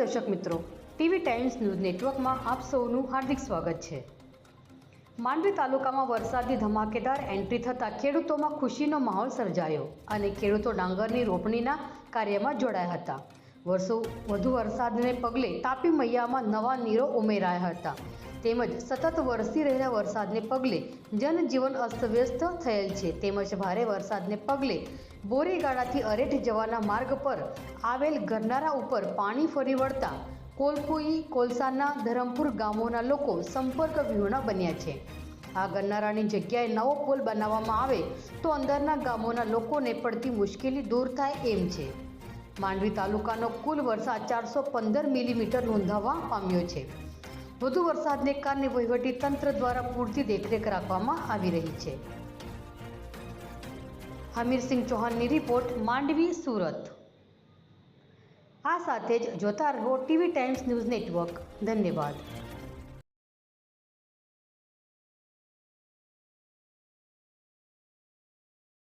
દર્શક મિત્રો, TV times news નેટવર્કમાં આપ સૌનું હાર્દિક સ્વાગત છે. માંડવી તાલુકામાં વરસાદની ધમાકેદાર એન્ટ્રી થતાં ખેડૂતોમાં ખુશીનો માહોલ સર્જાયો અને ખેડૂતો ડાંગરની રોપણીના કાર્યમાં જોડાયા હતા. વર્ષો, વધુ વરસાદને પગલે તાપી મૈયામાં નવા નીરો ઉમેરાયા હતા. તેમજ સતત વરસી રહેલા વરસાદને પગલે જનજીવન અસ્તવ્યસ્ત થયેલ છે. તેમજ ભારે વરસાદને પગલે બોરીગાડાથી અરેઠ જવાના માર્ગ પર આવેલ ગરનારા ઉપર પાણી ફરી વળતા કોલકુઈ કોલસાના, ધરમપુર ગામોના લોકો સંપર્ક વિહોણા બન્યા છે. આ ગરનારાની જગ્યાએ નવો પુલ બનાવવામાં આવે તો અંદરના ગામોના લોકોને પડતી મુશ્કેલી દૂર થાય એમ છે. માંડવી તાલુકાનો કુલ વરસાદ ચારસો પંદર મિલીમીટર નોંધાવવા પામ્યો છે. વધુ વરસાદને કારણે વહીવટી તંત્ર દ્વારા પૂરતી દેખરેખ રાખવામાં આવી રહી છે. હમીરસિંહ ચૌહાણની રિપોર્ટ માંડવી, સુરત. આ સાથે જ જોતા રહો ટીવી ટાઈમ્સ ન્યૂઝ નેટવર્ક. ધન્યવાદ.